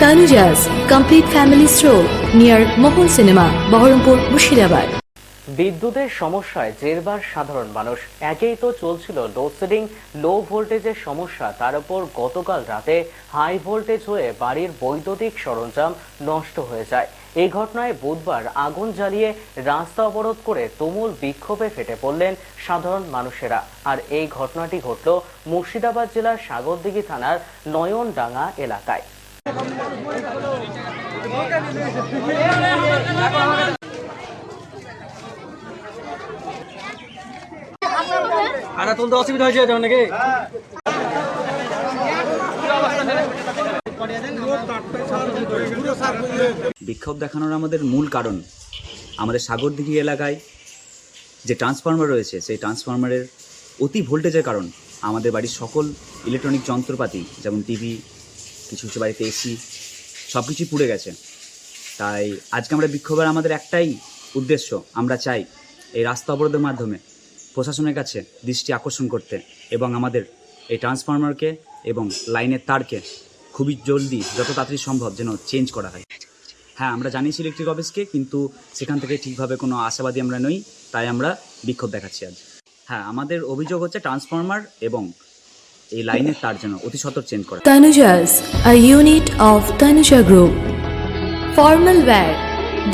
Tanuja's complete family stroll near Mohon Cinema, Baharampur, Mushirabad. বিদ্যুতের সমস্যায় জেরবার সাধারণ মানুষ। একেই তো চলছিল লোডশেডিং লো ভোল্টেজের সমস্যা। তার উপর গতকাল রাতে হাই ভোল্টেজ হয়ে বাড়ির বৈদ্যুতিক সরঞ্জাম নষ্ট হয়ে যায়। এই ঘটনায় বুধবার আগুন জ্বালিয়ে রাস্তা অবরোধ করে তুমুল বিক্ষোভে ফেটে পড়লেন সাধারণ মানুষেরা। আর এই ঘটনাটি ঘটল মুর্শিদাবাদ জেলার সাগরদিঘি থানার নয়নডাঙ্গা এলাকায়। খানা তুলতে অসুবিধা হয়েছে যেমন নাকি? বিক্ষোভ দেখানোর আমাদের মূল কারণ আমাদের সাগরদিঘি এলাকায় যে ট্রান্সফরমার রয়েছে, সেই ট্রান্সফরমারের অতি ভোল্টেজের কারণ আমাদের বাড়ির সকল ইলেকট্রনিক যন্ত্রপাতি, যেমন টিভি কিছু কিছু বাড়িতে এসি সব কিছুই পুড়ে গেছে। তাই আজকে আমরা বিক্ষোভের আমাদের একটাই উদ্দেশ্য, আমরা চাই এই রাস্তা অবরোধের মাধ্যমে প্রশাসনের কাছে দৃষ্টি আকর্ষণ করতে এবং আমাদের এই ট্রান্সফরমারকে এবং লাইনের তারকে খুবই জলদি, যত তাড়াতাড়ি সম্ভব যেন চেঞ্জ করা হয়। হ্যাঁ আমরা জানিয়েছি ইলেকট্রিক অফিসকে কিন্তু সেখান থেকে ঠিকভাবে কোনো আশাবাদী আমরা নই, তাই আমরা বিক্ষোভ দেখাচ্ছি আজ। হ্যাঁ আমাদের অভিযোগ হচ্ছে ট্রান্সফরমার এবং এই লাইনের তার যেন অতি সত্বর চেঞ্জ করা Tanuja's, a unit of Tanuja Group. Formal wear,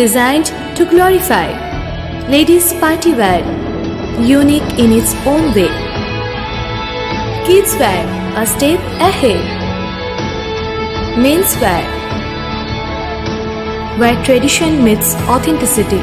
designed to glorify. Ladies' party wear, unique in its own way. Kids wear, a step ahead. Men's wear, where tradition meets authenticity.